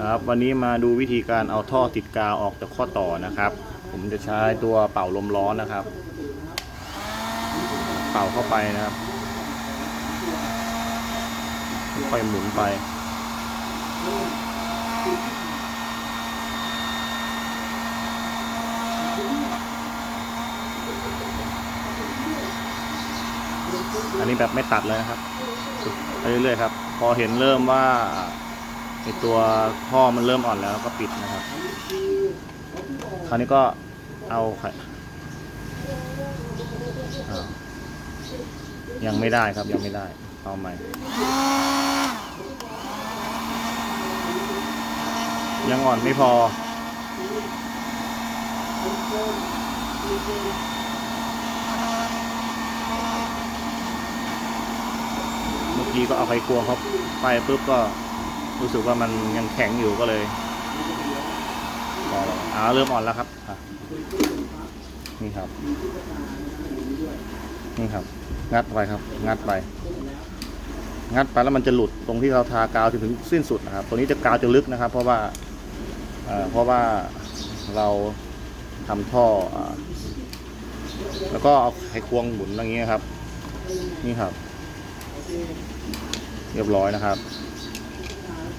ครับวันนี้มาดูวิธีการเอาท่อติดกาวออกจากข้อต่อนะครับ ผมจะใช้ตัวเป่าลมร้อนนะครับ เป่าเข้าไปนะครับค่อยหมุนไป อันนี้แบบไม่ตัดเลยนะครับไปเรื่อยๆครับ พอเห็นเริ่มว่า ในตัวท่อมันเริ่มอ่อนแล้วก็ปิดนะครับ คราวนี้ก็เอาไข่ยังไม่ได้ครับยังไม่ได้ เอาใหม่ ยังอ่อนไม่พอ เมื่อกี้ก็เอาไขควงเขาไปปุ๊บก็ รู้สึกว่ามันยังแข็งอยู่ก็เลยพอแล้วอ่าเริ่มอ่อนแล้วครับนี่ครับ นี่ครับ งัดไปครับ งัดไป งัดไปแล้วมันจะหลุดตรงที่เราทากาวจนถึงสิ้นสุดนะครับ ตัวนี้จะกาวจะลึกนะครับ เพราะว่าเพราะว่าเราทำท่ออแล้วก็เอาไขควงหมุนอย่างเงี้ยครับ นี่ครับ เรียบร้อยนะครับ